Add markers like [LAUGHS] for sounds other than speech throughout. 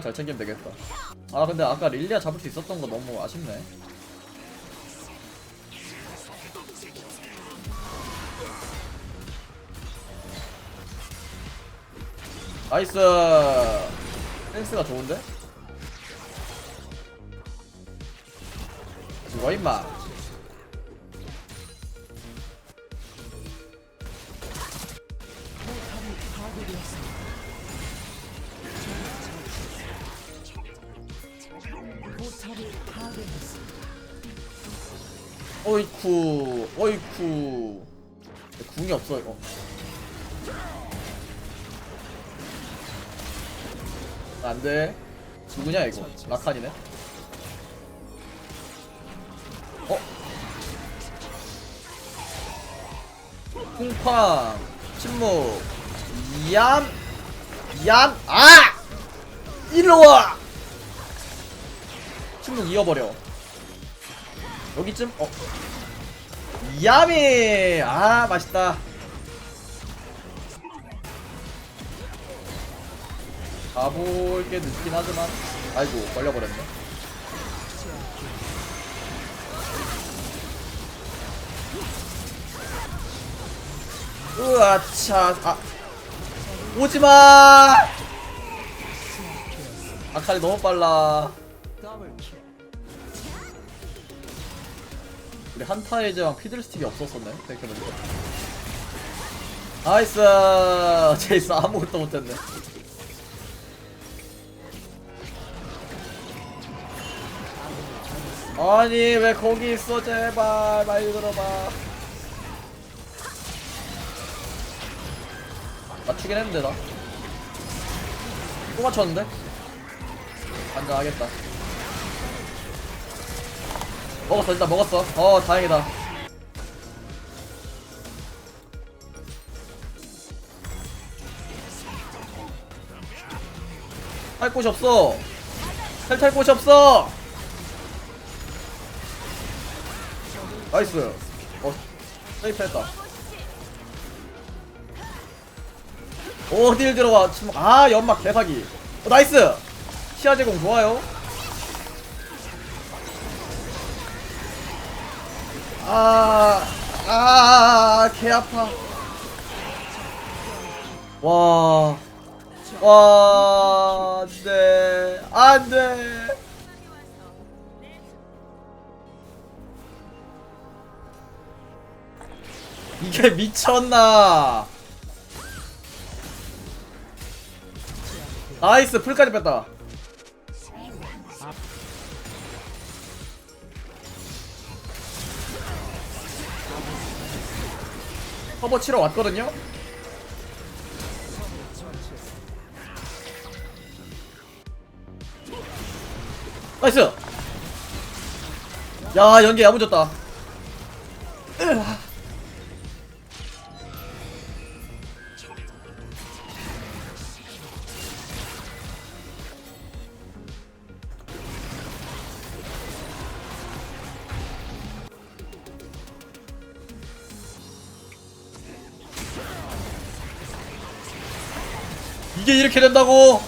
잘 챙기면 되겠다. 아 근데 아까 릴리아 잡을 수 있었던 거 너무 아쉽네. 나이스. 센스가 좋은데? 죽어 임마. 어이쿠, 어이쿠. 궁이 없어 이거. 안돼. 누구냐 이거? 라칸이네. 어? 쿵쾅 침묵 얌! 얌! 아! 일로와! 침묵 이어버려. 여기쯤? 어. 야미! 아 맛있다. 가볼 게 늦긴 하지만 아이고 걸려버렸네. 으아차 아. 오지마! 아칼이 너무 빨라 우리 한타의 제왕 피들스틱이 없었었네 생각해보니까. 나이스! 제이스 아무것도 못했네. 아니 왜 거기 있어? 제발 말 들어봐. 맞추긴 했는데 나. 또 맞췄는데? 반장하겠다. 먹었어 일단 먹었어. 어 다행이다. 할 곳이 없어. 탈탈 곳이 없어. 나이스. 어 세이프했다. 어딜 들어와 아 연막 개사기 어, 나이스 시야 제공 좋아요 아 아 개 아파 와 와, 안 돼, 안 돼. 이게 미쳤나? 나이스 풀까지 뺐다 커버 치러 왔거든요. 나이스! 야 연계 야무졌다. 으아. 이게 이렇게 된다고?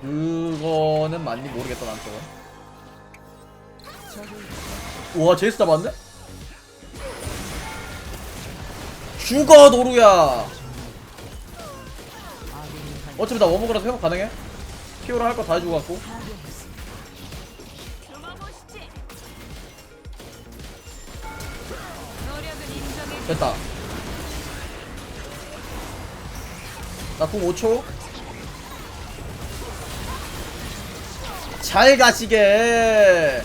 그거는 맞니? 모르겠다 난 저건. 우와 제이스 잡았네? 죽어 노루야! 어차피 나 워머그라서 회복 가능해? 피오라 할 거 다 해주고 갖고 됐다 나궁 5초 잘 가시게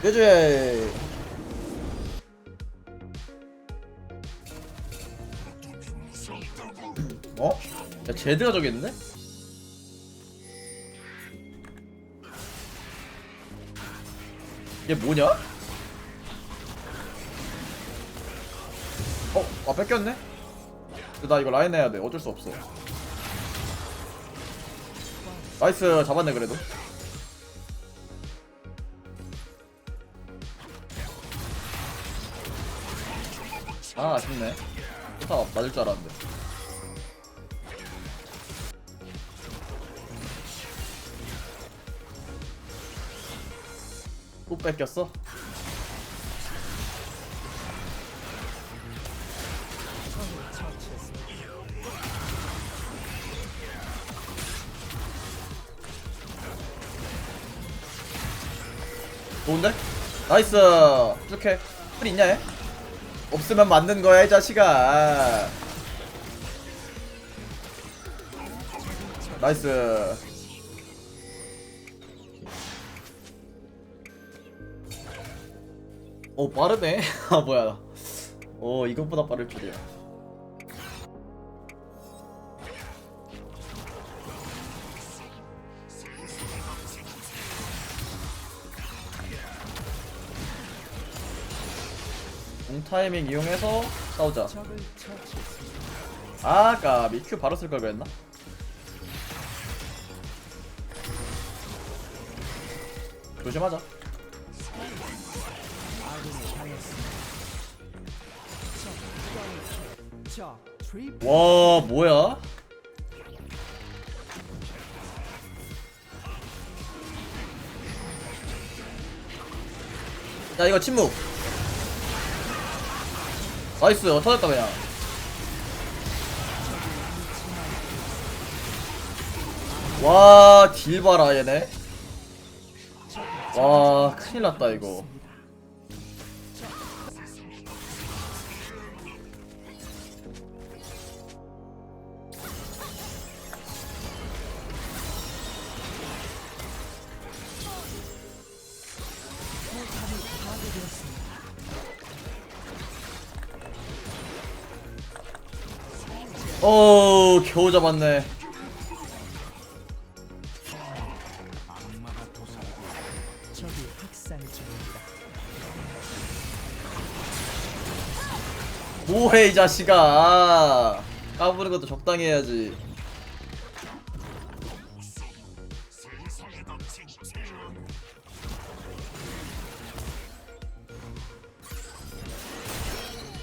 그지 어? 야 제드가 저기 있는데? 얘 뭐냐? 어? 아 뺏겼네? 근데 나 이거 라인 해야 돼 어쩔 수 없어 나이스 잡았네 그래도 아 아쉽네 포탑 맞을 줄 알았는데 또 뺏겼어? 좋은데? 나이스 쭉해 풀 있냐 얘? 없으면 맞는 거야 이 자식아 나이스 오 빠르네. [LAUGHS] 아 뭐야. 오 이것보다 빠를 줄이야. 공 타이밍 이용해서 싸우자. 아까 미큐 바로 쓸 걸 그랬나? 조심하자 와 뭐야? 야 이거 침묵. 나이스 어, 터졌다 그냥. 와딜 봐라 얘네. 와 큰일났다 이거 오 겨우 잡았네. 뭐해 이 자식아 까부는 것도 적당히 해야지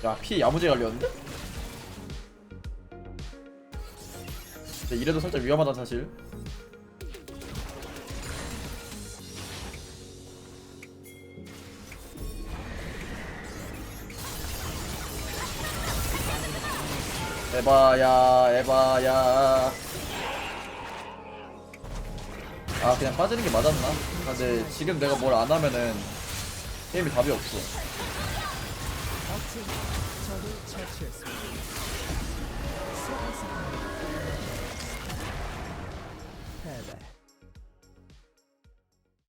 야피 야무지게 갈렸는데? 근데 이래도 살짝 위험하다 사실 에바야 에바야 아 그냥 빠지는 게 맞았나? 아, 근데 지금 내가 뭘 안 하면은 게임이 답이 없어 적을 처치했습니다. Herbert.